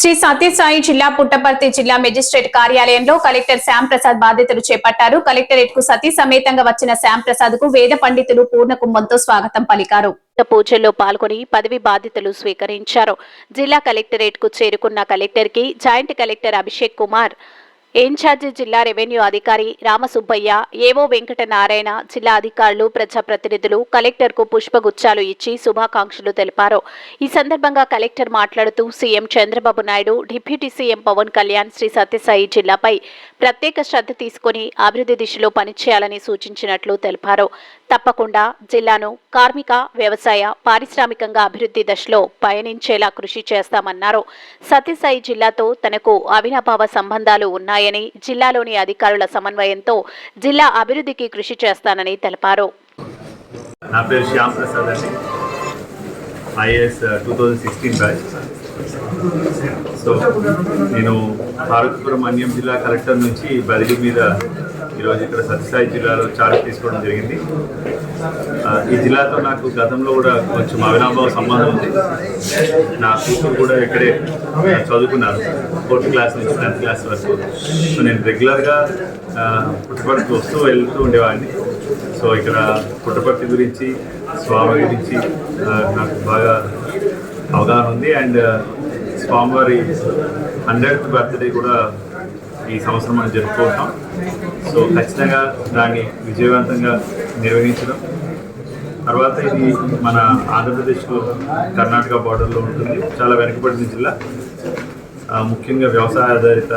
శ్రీ సత్యసాయి జిల్లా పుట్టపర్తి జిల్లా మెజిస్ట్రేట్ కార్యాలయంలో కలెక్టర్ శ్యామ్ ప్రసాద్ బాధ్యతలు చేపట్టారు. కలెక్టరేట్కు సతీ సమేతంగా వచ్చిన శ్యామ్ ప్రసాద్కు వేద పండితులు పూర్ణ కుంభంతో స్వాగతం పలికారు. పూజల్లో పాల్గొని పదవి బాధ్యతలు స్వీకరించారు. జిల్లా కలెక్టరేట్కు చేరుకున్న కలెక్టర్కి joint collector Abhishek Kumar incharge జిల్లా రెవెన్యూ అధికారి రామసుబ్బయ్య ఏవో వెంకట నారాయణ జిల్లా అధికారులు ప్రజాప్రతినిధులు కలెక్టర్కు పుష్పగుచ్చాలు ఇచ్చి శుభాకాంక్షలు తెలిపారు. ఈ సందర్భంగా కలెక్టర్ మాట్లాడుతూ CM Chandrababu Naidu deputy CM Pawan Kalyan Sri Sathya Sai జిల్లాపై ప్రత్యేక శ్రద్ధ తీసుకుని అభివృద్ధి దిశలో పనిచేయాలని సూచించినట్లు తెలిపారు. తప్పకుండా జిల్లాను కార్మిక వ్యవసాయ పారిశ్రామికంగా అభివృద్ధి దశలో పయనించేలా కృషి చేస్తామన్నారు. సత్యసాయి జిల్లాతో తనకు అవినాభావ సంబంధాలు ఉన్నాయని జిల్లాలోని అధికారుల సమన్వయంతో జిల్లా అభివృద్ధికి కృషి చేస్తానని తెలిపారు. నా పేరు శ్యామ్ ప్రసాద్ అండి. IAS two thousand sixteen batch so నేను భారతపురం అన్యం జిల్లా కలెక్టర్ నుంచి బదిలీ మీద ఈరోజు ఇక్కడ సత్యసాయి జిల్లాలో చార్జ్ తీసుకోవడం జరిగింది. ఈ జిల్లాతో నాకు గతంలో కూడా కొంచెం అవినాభావ సంబంధం ఉంది. నా కూతురు కూడా ఇక్కడే చదువుకున్నారు. ఫోర్త్ క్లాస్ నుంచి టెన్త్ క్లాస్ వరకు. సో నేను రెగ్యులర్గా పుట్టపర్తి వస్తూ వెళ్తూ ఉండేవాడిని. సో ఇక్కడ పుట్టపర్తి గురించి స్వామి గురించి నాకు బాగా అవగాహన ఉంది. అండ్ స్వామివారి హండ్రెడ్ బర్త్డే కూడా ఈ సంవత్సరం మనం జరుపుకుంటాం. సో ఖచ్చితంగా దాన్ని విజయవంతంగా నిర్వహించడం. తర్వాత ఇది మన ఆంధ్రప్రదేశ్లో కర్ణాటక బార్డర్లో ఉంటుంది. చాలా వెనుకబడిన జిల్లా. ముఖ్యంగా వ్యవసాయ ఆధారిత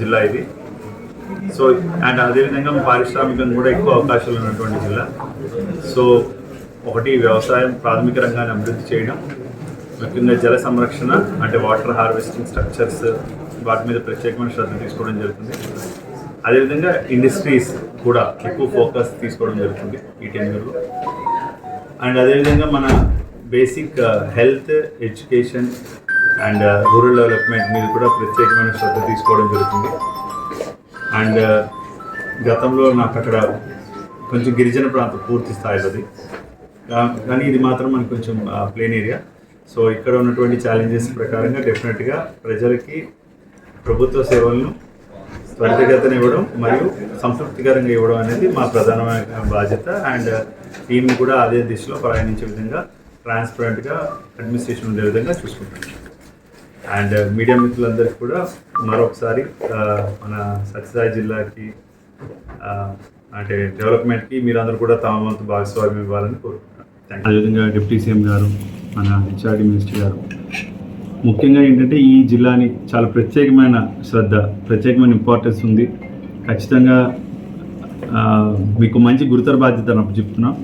జిల్లా ఇది. సో అండ్ అదేవిధంగా పారిశ్రామికంగా కూడా ఎక్కువ అవకాశాలు ఉన్నటువంటి జిల్లా. సో ఒకటి వ్యవసాయం ప్రాథమిక రంగాన్ని అభివృద్ధి చేయడం. ముఖ్యంగా జల సంరక్షణ అంటే వాటర్ హార్వెస్టింగ్ స్ట్రక్చర్స్ వాటి మీద ప్రత్యేకమైన శ్రద్ధ తీసుకోవడం జరుగుతుంది. అదేవిధంగా ఇండస్ట్రీస్ కూడా ఎక్కువ ఫోకస్ తీసుకోవడం జరుగుతుంది ఈ టెన్యూర్లో అండ్ అదేవిధంగా మన basic health education and rural development మీద కూడా ప్రత్యేకమైన శ్రద్ధ తీసుకోవడం జరుగుతుంది. అండ్ గతంలో నాకు అక్కడ కొంచెం గిరిజన ప్రాంతం పూర్తి స్థాయిలోది అది కానీ ఇది మాత్రం మనకు కొంచెం ప్లేన్ ఏరియా సో ఇక్కడ ఉన్నటువంటి ఛాలెంజెస్ ప్రకారంగా డెఫినెట్గా ప్రజలకి ప్రభుత్వ సేవలను త్వరితగతిన ఇవ్వడం మరియు సంతృప్తికరంగా ఇవ్వడం అనేది మా ప్రధానమైన బాధ్యత. అండ్ uh, టీంని కూడా అదే దిశలో ప్రయాణించే విధంగా ట్రాన్స్పరెంట్గా అడ్మినిస్ట్రేషన్ ఉండే విధంగా చూసుకుంటాం. అండ్ uh, మీడియా మిత్రులందరికీ కూడా మరొకసారి uh, మన సత్యసాయి జిల్లాకి అంటే డెవలప్మెంట్కి మీరందరూ కూడా తమ వంతు భాగస్వామ్యం ఇవ్వాలని కోరుకుంటున్నాను అదేవిధంగా డిప్యూటీ సీఎం గారు మన హెచ్ఆర్డి మినిస్టర్ గారు ముఖ్యంగా ఏంటంటే ఈ జిల్లాని చాలా ప్రత్యేకమైన శ్రద్ధ ప్రత్యేకమైన ఇంపార్టెన్స్ ఉంది. ఖచ్చితంగా మీకు మంచి గురుతర బాధ్యత చెప్తున్నాం.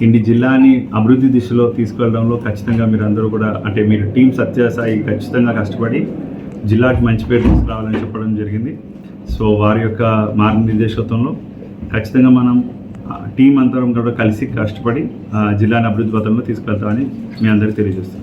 ఇండి జిల్లాని అభివృద్ధి దిశలో తీసుకెళ్ళడంలో ఖచ్చితంగా మీరు అందరూ కూడా అంటే మీరు టీం సత్యసాయి ఖచ్చితంగా కష్టపడి జిల్లాకి మంచి పేరు తీసుకురావాలని చెప్పడం జరిగింది. సో వారి యొక్క మార్గనిర్దేశత్వంలో ఖచ్చితంగా మనం టీం అందరం కూడా కలిసి కష్టపడి ఆ, జిల్లాని అభివృద్ధి పథంలో తీసుకెళ్తామని మీ అందరికీ తెలియజేస్తాం